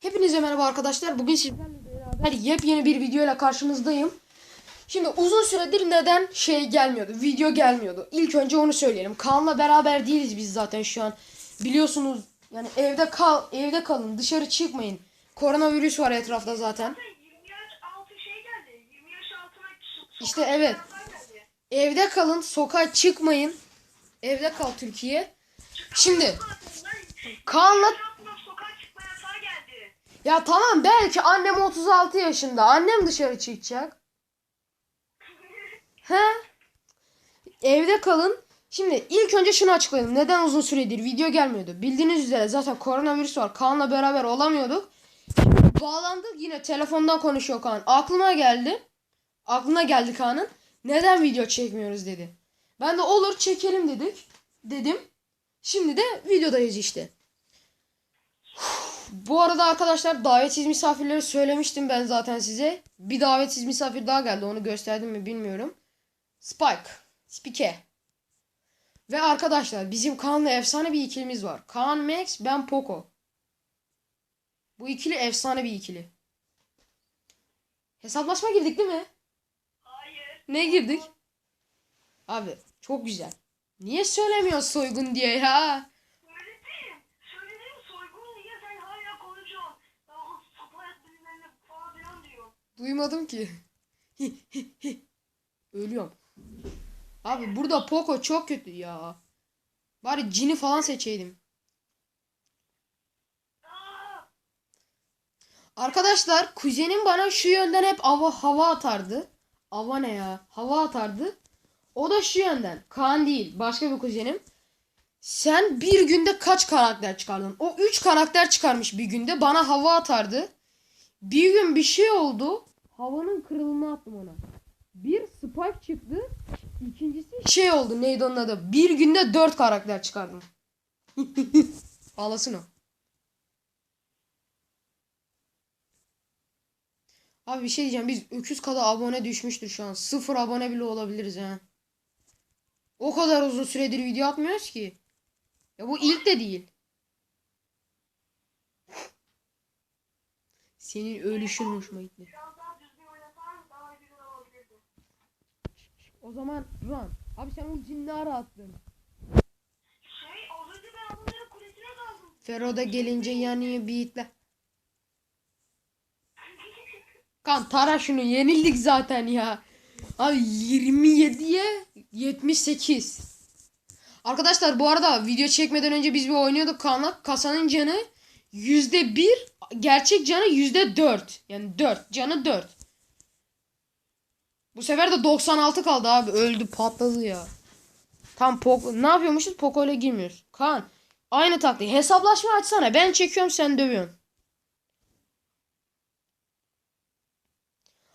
Hepinize merhaba arkadaşlar. Bugün sizlerle beraber yepyeni bir videoyla karşınızdayım. Şimdi uzun süredir neden şey gelmiyordu, video gelmiyordu. İlk önce onu söyleyelim. Kaan'la beraber değiliz biz zaten şu an. Biliyorsunuz yani evde kal, evde kalın, dışarı çıkmayın. Koronavirüs var etrafta zaten. 20 yaş altı şey geldi. 20 yaş altına so- İşte evet. Evde kalın, sokağa çıkmayın. Evde kal Türkiye. Şimdi Kaan'la ya tamam belki annem 36 yaşında. Annem dışarı çıkacak. He? Evde kalın. Şimdi ilk önce şunu açıklayalım. Neden uzun süredir video gelmiyordu? Bildiğiniz üzere zaten koronavirüs var. Kaan'la beraber olamıyorduk. Bağlandık yine telefondan konuşuyor Kaan. Aklıma geldi. Aklına geldi Kaan'ın. Neden video çekmiyoruz dedi. Ben de olur çekelim dedik. Dedim. Şimdi de videodayız işte. Bu arada arkadaşlar davetsiz misafirleri söylemiştim ben zaten size. Bir davetsiz misafir daha geldi. Onu gösterdim mi bilmiyorum. Spike. Spike. Ve arkadaşlar bizim Kaan'la efsane bir ikilimiz var. Kaan Max, ben Poco. Bu ikili efsane bir ikili. Hesaplaşma girdik değil mi? Hayır. Ne girdik? Abi çok güzel. Niye söylemiyor soygun diye ya? Söyledim. Söyledim soygun diye sen hala konuşuyorsun. Ya o sapayat bilimlerine falan filan diyor. Duymadım ki. Ölüyorum. Abi burada Poco çok kötü ya. Bari cini falan seçeydim. Arkadaşlar kuzenim bana şu yönden hep hava, hava atardı. Hava ne ya? Hava atardı. O da şu yönden. Kaan değil. Başka bir kuzenim. Sen bir günde kaç karakter çıkardın? O 3 karakter çıkarmış bir günde. Bana hava atardı. Bir gün bir şey oldu. Havanın kırılma attım ona. Bir spike çıktı. İkincisi şey oldu. Neydi onun adı? Bir günde 4 karakter çıkardım. Ağlasın o. Abi bir şey diyeceğim. Biz öküz kadar abone düşmüştür şu an. Sıfır abone bile olabiliriz ha. O kadar uzun süredir video atmıyoruz ki. Ya bu ilk de değil. Senin ölüşün hoşuma gitti. biraz daha düzgün oynasan daha güzel olabilirdi. O zaman run. Abi sen ultini ne ara attın? Şey az önce ben adamların kulesine daldım. Fero'da gelince yanıyor beatle. Kan tara şunu yenildik zaten ya. Abi 27'ye 78. Arkadaşlar bu arada video çekmeden önce biz bir oynuyorduk Kaan'la. Kasanın canı %1 gerçek canı %4. Yani 4 canı 4. Bu sefer de 96 kaldı abi. Öldü patladı ya. Tam Poco ne yapıyormuşuz? Poco ile girmiyoruz. Kaan aynı taktiği. Hesaplaşma açsana. Ben çekiyorum sen dövüyorsun.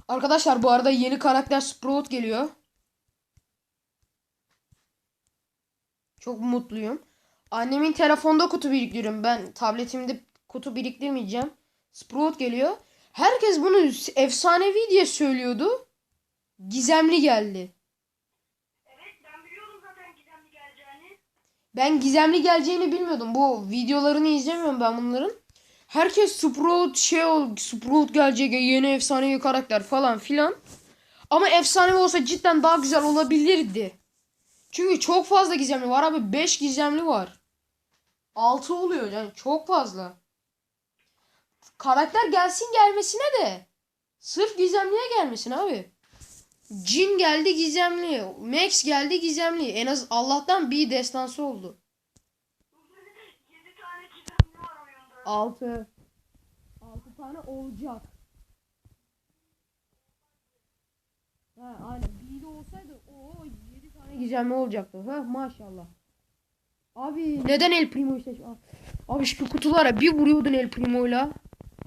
Arkadaşlar bu arada yeni karakter Sprout geliyor. Çok mutluyum. Annemin telefonda kutu biriktiriyorum. Ben tabletimde kutu biriktirmeyeceğim. Sprout geliyor. Herkes bunu efsanevi diye söylüyordu. Gizemli geldi. Evet ben biliyordum zaten gizemli geleceğini. Ben gizemli geleceğini bilmiyordum. Bu videolarını izlemiyorum ben bunların. Herkes Sprout şey ol, Sprout gelecek yeni efsanevi karakter falan filan. Ama efsanevi olsa cidden daha güzel olabilirdi. Çünkü çok fazla gizemli var abi. 5 gizemli var. 6 oluyor yani çok fazla. Karakter gelsin gelmesine de. Sırf gizemliye gelmesin abi. Jin geldi gizemli. Max geldi gizemli. En az Allah'tan bir destansı oldu. 7 tane gizemli var oyunda. 6. 6 tane olacak. Ha aynen. Bir de olsaydı o 7 tane gizemli olacaktı. Ha maşallah. Abi neden El Primo işte? Abi şu kutulara bir vuruyordun El Primo'yla.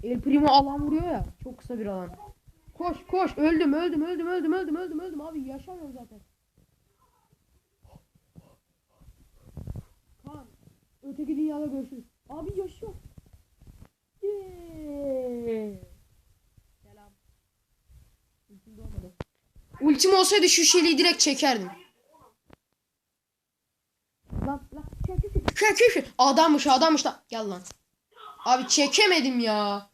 El Primo alan vuruyor ya. Çok kısa bir alan. Koş koş öldüm öldüm öldüm öldüm öldüm öldüm öldüm abi yaşamıyorum zaten. Kaan öteki dünyada görüşürüz. Abi yaşıyor. Yeee. Selam. Ultim olsaydı şu şeyliği direkt çekerdim. Lan lan. Adammış adammış lan. Gel lan. Abi çekemedim ya.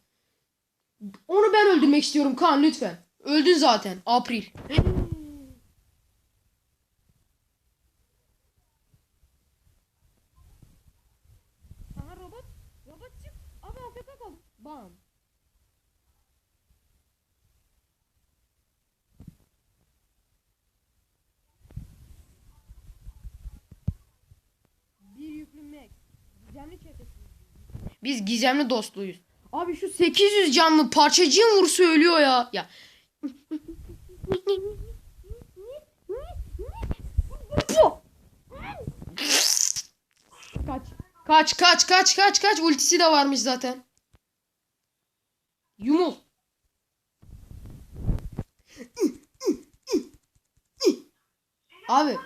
Onu ben öldürmek istiyorum Kaan lütfen. Öldün zaten. April. Aha robot. Robot çık. Abi AFK kal. Bam. Bir yüklü Mac. Gizemli çetesi. Biz gizemli dostluğuyuz. Abi şu 800 canlı parçacığın vursa ölüyor ya. Ya. Kaç. Kaç kaç kaç kaç kaç ultisi de varmış zaten. Yumul. Abi.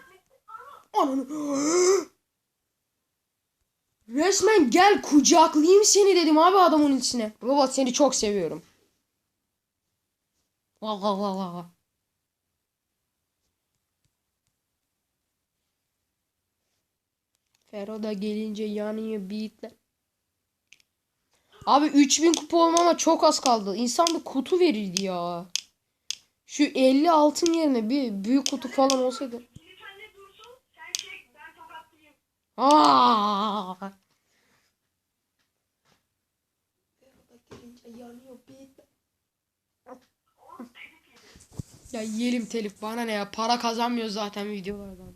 Ananı. Resmen gel kucaklayayım seni dedim abi adamın içine. Robot seni çok seviyorum. Vav vav vav vav. Fero da gelince yanıyor beatler. Abi 3000 kupa olmama çok az kaldı. İnsan bir kutu verirdi ya. Şu 50 altın yerine bir büyük kutu falan olsaydı. Biri sende dursun. Sen çek. Ben tokatlayayım. Ya yiyelim telif bana ne ya para kazanmıyor zaten videolardan.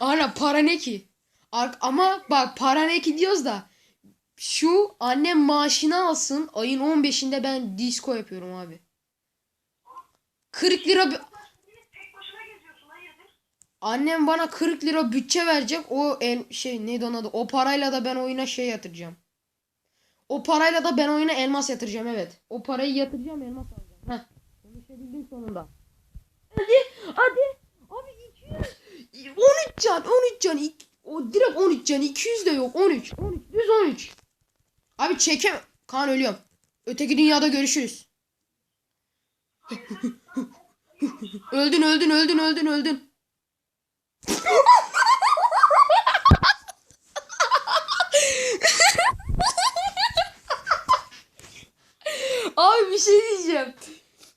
Ana para ne ki? Ar- ama bak para ne ki diyoruz da şu annem maaşını alsın ayın 15'inde ben disco yapıyorum abi. 40 lira bir- Tek başına geziyorsun. Hayırdır? Annem bana 40 lira bütçe verecek o el şey neydi onun adı o parayla da ben oyuna şey yatıracağım. O parayla da ben oyuna elmas yatıracağım evet. O parayı yatıracağım elmas alacağım. Heh. Konuşabildim sonunda. Hadi hadi. Abi 200. 13 can 13 can. O direkt 13 can 200 de yok 13. 13 düz 13. Abi çekem. Kan ölüyorum. Öteki dünyada görüşürüz. öldün öldün öldün öldün öldün. Abi bir şey diyeceğim.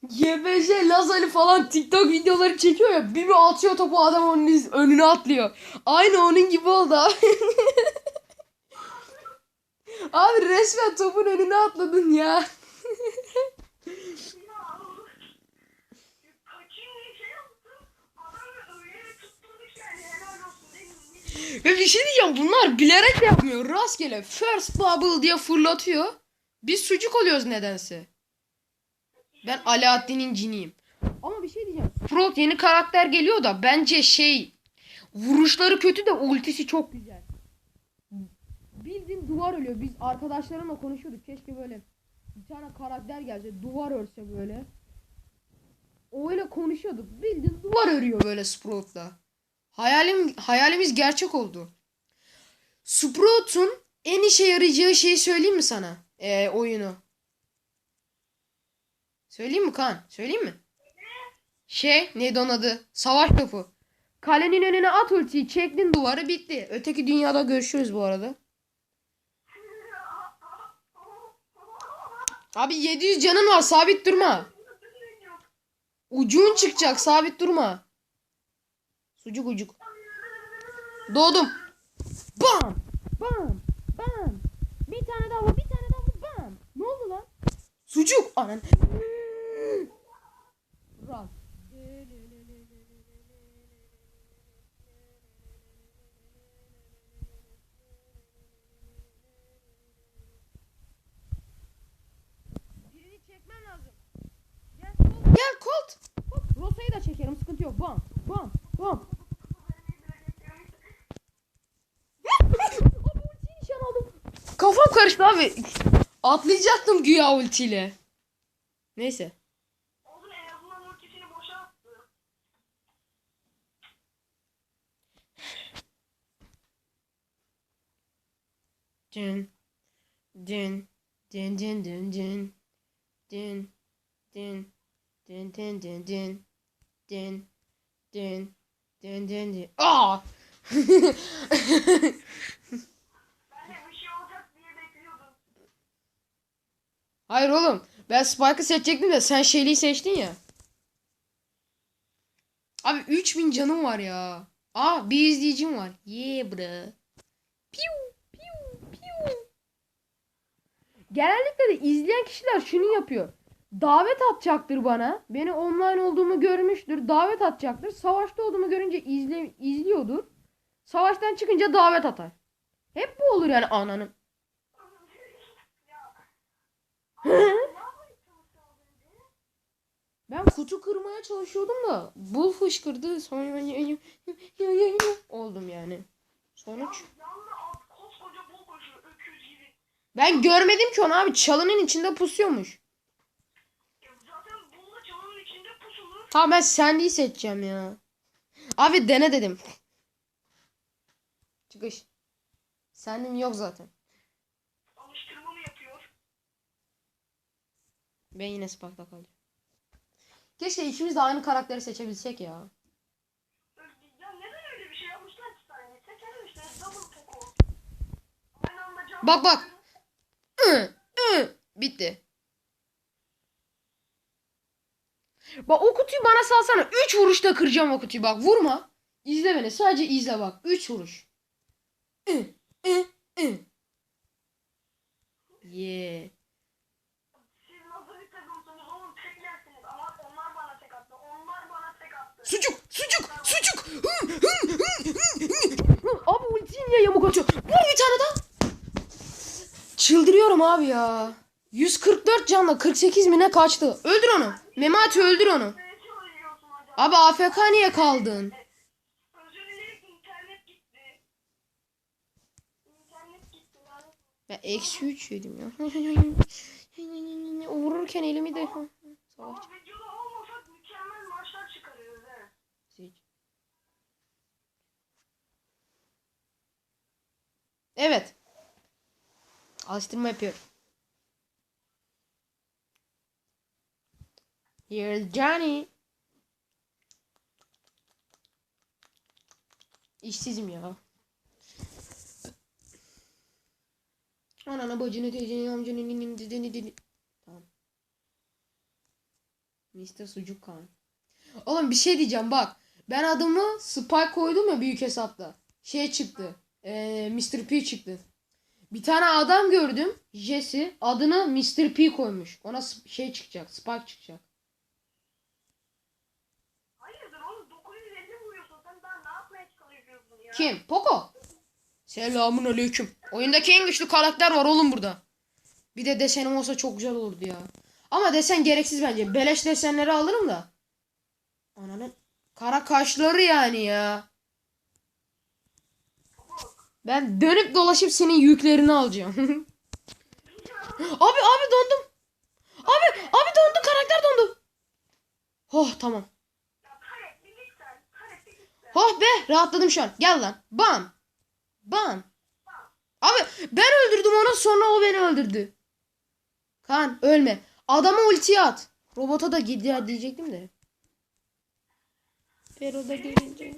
YBJ Lazali falan TikTok videoları çekiyor ya. Bir bir atıyor topu adam onun önüne atlıyor. Aynı onun gibi oldu abi. abi resmen topun önüne atladın ya. Ya. Kaçayım diye şey yaptım. Adam öyle bir tutturmuş yani. Helal olsun değil mi? Ve bir şey diyeceğim bunlar bilerek yapmıyor. Rastgele first bubble diye fırlatıyor. Biz sucuk oluyoruz nedense. Ben Alaaddin'in ciniyim. Ama bir şey diyeceğim. Sprout yeni karakter geliyor da bence şey vuruşları kötü de ultisi çok güzel. Bildiğin duvar ölüyor. Biz arkadaşlarımla konuşuyorduk. Keşke böyle bir tane karakter gelse duvar örse böyle. O öyle konuşuyorduk. Bildiğin duvar örüyor böyle Sprout'la. Hayalim hayalimiz gerçek oldu. Sprout'un en işe yarayacağı şeyi söyleyeyim mi sana? Ee, oyunu. Söyleyeyim mi Kaan? Söyleyeyim mi? Şey neydi onun adı? Savaş topu. Kalenin önüne at ultiyi çektin duvarı bitti. Öteki dünyada görüşürüz bu arada. Abi 700 canın var sabit durma. Ucuğun çıkacak sabit durma. Sucuk ucuk. Doğdum. Bam. Bam. Bam. Bir tane daha vur bir tane daha vur bam. Ne oldu lan? Sucuk. Anan. Lazım. Gel. Colt. Rosa'yı da çekerim sıkıntı yok. Bam. Bam. Bam. Abi ultiyi nişan aldım. Kafam karıştı abi. Atlayacaktım güya ultiyle. Neyse. Oğlum en azından ultisini boşa attı. Dün. Dün. Dün dün dün dün. Dün. Dün. Dün dün dün dün. Dün. Dün. Dün dün dün. Aa! Ben de bir şey olacak diye bekliyordum. Hayır oğlum. Ben Spike'ı seçecektim de sen Shelly'i seçtin ya. Abi 3000 canım var ya. Aa bir izleyicim var. Yeah bro. Piu piu piu. Genellikle de izleyen kişiler şunu yapıyor. Davet atacaktır bana. Beni online olduğumu görmüştür. Davet atacaktır. Savaşta olduğumu görünce izle, izliyordur. Savaştan çıkınca davet atar. Hep bu olur yani ananın. Ben kutu kırmaya çalışıyordum da bul fışkırdı sonra oldum yani. Sonuç. Ben görmedim ki onu abi çalının içinde pusuyormuş. Tamam ben Sandy'yi seçeceğim ya. Abi dene dedim. Çıkış. Sandy'm yok zaten. Alıştırma mı yapıyor? Ben yine Spark'ta kalacağım. Keşke ikimiz de aynı karakteri seçebilsek ya. Ya neden öyle bir şey Bak bak. Bitti. Bak o kutuyu bana salsana. 3 vuruşta kıracağım o kutuyu bak. Vurma. İzle beni. Sadece izle bak. 3 vuruş. Yeah. Siz nasıl bir takımsınız oğlum tek yersiniz ama onlar bana tek attı. Onlar bana tek attı. Sucuk, sucuk, sucuk. Abi ultiyi niye yamuk açıyor? Vur bir tane daha. Çıldırıyorum abi ya. 144 canla 48 mi ne kaçtı? Öldür onu. Memati öldür onu. Abi AFK niye kaldın? Ya eksi 3 yedim ya. Vururken elimi de... Savaş. Evet. Alıştırma yapıyorum. Here's Johnny. İşsizim ya. Anana bacını teyzeni amcanı ninini dedeni dedeni. Tamam. Mr. Sucuk Khan. Oğlum bir şey diyeceğim bak. Ben adımı Spike koydum ya büyük hesapta. Şey çıktı. Ee, Mr. P çıktı. Bir tane adam gördüm. Jesse. Adını Mr. P koymuş. Ona şey çıkacak. Spike çıkacak. Hayırdır oğlum 950 vuruyorsun sen daha ne yapmaya çalışıyorsun ya? Kim? Poco. Selamun aleyküm. Oyundaki en güçlü karakter var oğlum burada. Bir de desenim olsa çok güzel olurdu ya. Ama desen gereksiz bence. Beleş desenleri alırım da. Ananın kara kaşları yani ya. Ben dönüp dolaşıp senin yüklerini alacağım. abi abi dondum. Abi abi dondu karakter dondu. Oh tamam. Oh be rahatladım şu an. Gel lan. Bam. Bam. Abi ben öldürdüm onu sonra o beni öldürdü. Kan ölme. Adama ulti at. Robota da gidiyor diyecektim de. Pero da gelince.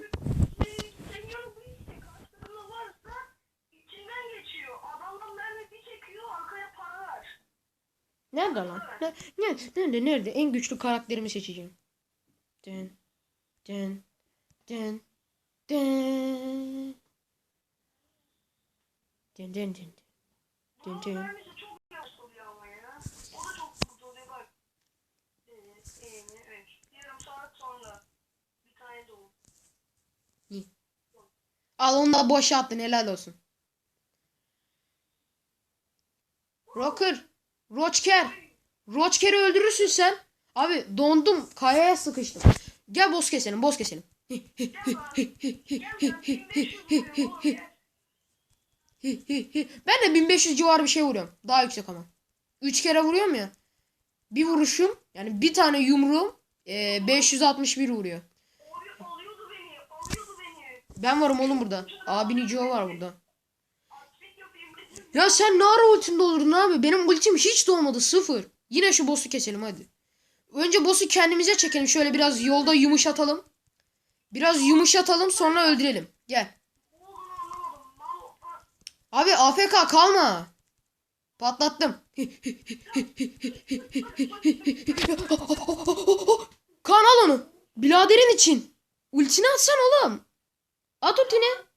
Seviyorum bu işte. Karşılığında varsa içinden geçiyor. Adamdan mermi bir çekiyor arkaya para ver. Nerede lan? Ne, ne, nerede nerede? En güçlü karakterimi seçeceğim. Den. Den. Den. Den. Den den den. Den den. Al onu da boşa attın helal olsun. Rocker. Roçker. Roçker'i öldürürsün sen. Abi dondum. Kayaya sıkıştım. Gel boss keselim boss keselim. Gel bana. Gel sen 1500 vuruyor oğlum gel. ben de 1500 civarı bir şey vuruyorum. Daha yüksek ama. 3 kere vuruyorum ya. Bir vuruşum yani bir tane yumruğum e, 561 vuruyor. Ben varım oğlum burada. Abin Joe var burada. Ya sen ne ara ultin doldurdun abi? Benim ultim hiç dolmadı sıfır. Yine şu boss'u keselim hadi. Önce boss'u kendimize çekelim. Şöyle biraz yolda yumuşatalım. Biraz yumuşatalım sonra öldürelim. Gel. Abi AFK kalma. Patlattım. Kaan al onu. Biladerin için. Ultini atsan oğlum. At ultini.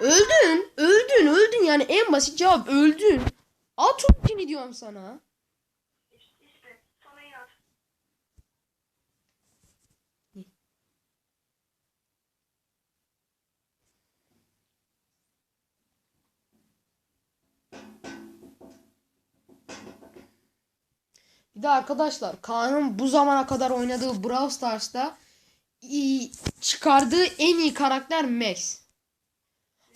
Öldün. Öldün. Öldün yani en basit cevap öldün. At ultini diyorum sana. Bir de arkadaşlar Kaan'ın bu zamana kadar oynadığı Brawl Stars'ta çıkardığı en iyi karakter Max.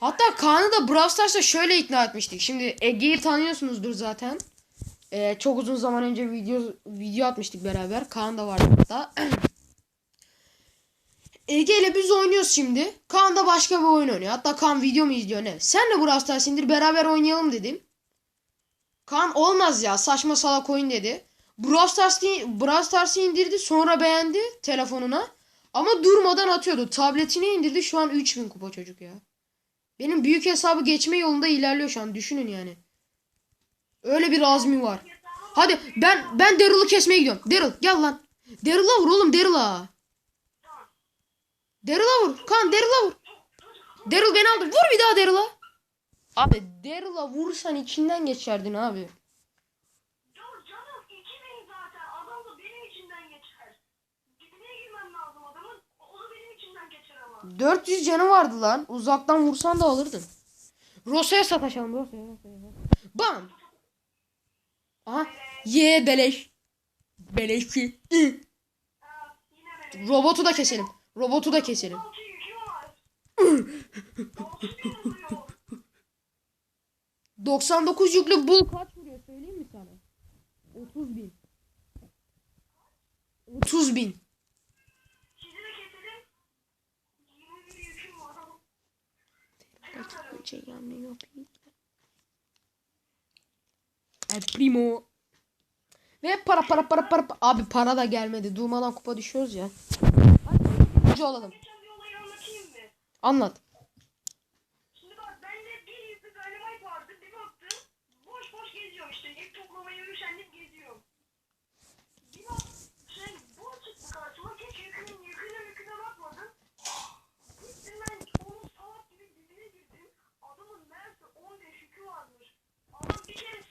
Hatta Kaan'ı da Brawl Stars'ta şöyle ikna etmiştik. Şimdi Ege'yi tanıyorsunuzdur zaten. Ee, çok uzun zaman önce video video atmıştık beraber. Kaan da vardı hatta. Ege ile biz oynuyoruz şimdi. Kaan da başka bir oyun oynuyor. Hatta Kaan video mu izliyor ne? Sen de Brawl Stars indir beraber oynayalım dedim. Kaan olmaz ya saçma salak oyun dedi. Brawl Stars'ı, Brawl Stars'ı indirdi sonra beğendi telefonuna. Ama durmadan atıyordu. Tabletine indirdi şu an 3000 kupa çocuk ya. Benim büyük hesabı geçme yolunda ilerliyor şu an düşünün yani. Öyle bir azmi var. Hadi ben ben Daryl'ı kesmeye gidiyorum. Daryl gel lan. Daryl'a vur oğlum Daryl'a. Daryl'a vur. Kan Daryl'a vur. Daryl beni aldı. Vur bir daha Daryl'a. Abi Daryl'a vursan içinden geçerdin abi. Dur canım 2000 zaten. Adam da benim içinden geçer. Dibine girmem lazım adamın. O da benim içinden geçer ama. 400 canı vardı lan. Uzaktan vursan da alırdın. Rosa'ya sataşalım. Rosa'ya. Bam. Aha. Ye beleş. Beleşçi. Robotu da keselim. Robotu da keselim. Altı yükü var. Altı bin vuruyor. 99 yüklü bul kaç vuruyor söyleyeyim mi sana? 30 bin. 30 bin. Sizi de keselim. 21 yüküm var. El primo. Ve para para para para. Abi para da gelmedi. Durmadan kupa düşüyoruz ya. Hadi olalım. Anlat. Yes.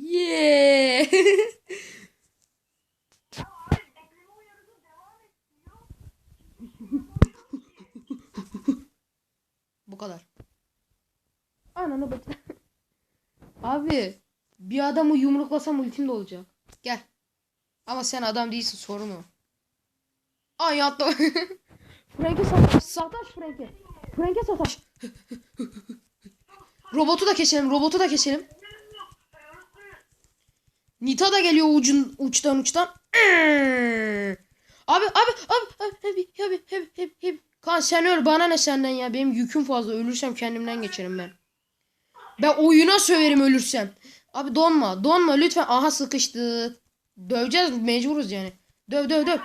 Yeah. Bu kadar. Ananı bak. Abi bir adamı yumruklasam ultim de olacak. Gel. Ama sen adam değilsin sorun o. Ay atla. Frank'e sataş. Sataş Frank'e. Frank'e sataş. robotu da keselim. Robotu da keselim. Nita da geliyor ucun uçtan uçtan. Abi abi abi abi abi abi abi abi. Kan sen öl bana ne senden ya benim yüküm fazla ölürsem kendimden geçerim ben. Ben oyuna söverim ölürsem. Abi donma donma lütfen aha sıkıştık. Döveceğiz mecburuz yani. Döv döv döv.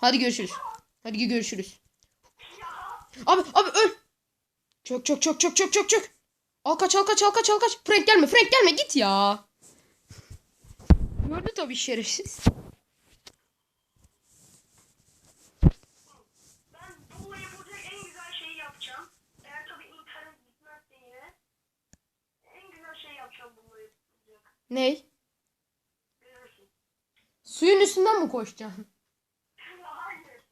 Hadi görüşürüz. Hadi görüşürüz. Abi abi öl. Çök çök çök çök çök çök çök. Al kaç al kaç al kaç al kaç. Frank gelme Frank gelme git ya. Gördü tabii şerefsiz. Ney? Görürsün. Suyun üstünden mi koşacaksın? Hayır.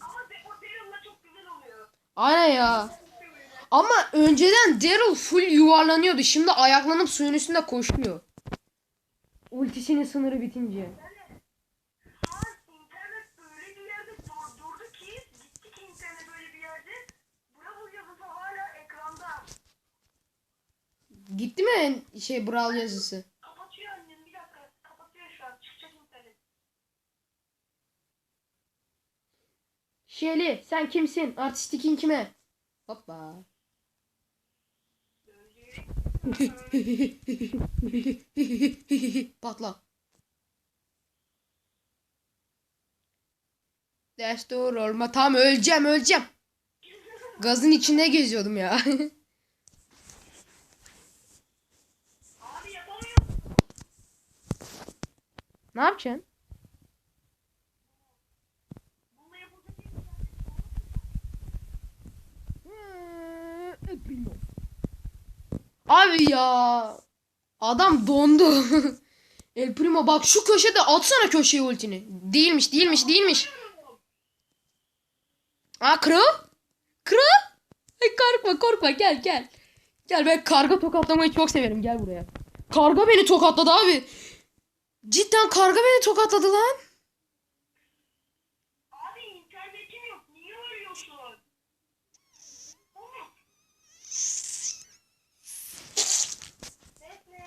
Ama o çok güzel oluyor. Aynen ya. Ama önceden Daryl full yuvarlanıyordu. Şimdi ayaklanıp suyun üstünde koşuyor. Ultisinin sınırı bitince. Gitti mi şey Brawl yazısı? Kapatıyor annem bir dakika. Kapatıyor şu an. Çıkacak internet. Şeli sen kimsin? Artistik kime? Hoppa. Patla. Destur olma. Tam öleceğim öleceğim. Gazın içinde geziyordum ya. Ne yapacaksın? Bununla yapılacak bir Abi ya. Adam dondu. El Primo bak şu köşede atsana köşeye ultini. Değilmiş değilmiş değilmiş. Aa kro. Kro. Ay korkma korkma gel gel. Gel ben karga tokatlamayı çok severim gel buraya. Karga beni tokatladı abi. Cidden karga beni tokatladı lan. Abi internetim yok. Niye ölüyorsun? Oğlum. Bekle.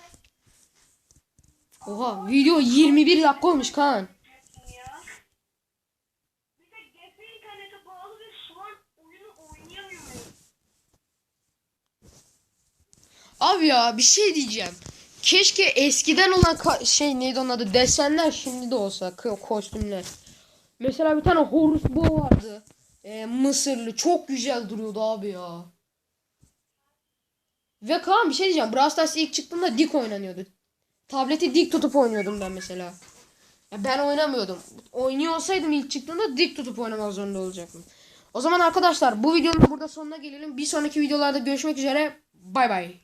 Oha video 21 dakika olmuş Kaan. Bekle ya. Bir de GP internete bağlı ve şu an oyunu oynayamıyorum. Abi ya bir şey diyeceğim. Keşke eskiden olan şey neydi onun adı desenler şimdi de olsa ko- kostümler. Mesela bir tane Horus Bo vardı. Ee, Mısırlı çok güzel duruyordu abi ya. Ve Kaan bir şey diyeceğim. Brawl Stars ilk çıktığında dik oynanıyordu. Tableti dik tutup oynuyordum ben mesela. Ya ben oynamıyordum. Oynuyor olsaydım ilk çıktığında dik tutup oynamak zorunda olacaktım. O zaman arkadaşlar bu videonun burada sonuna gelelim. Bir sonraki videolarda görüşmek üzere. Bay bay.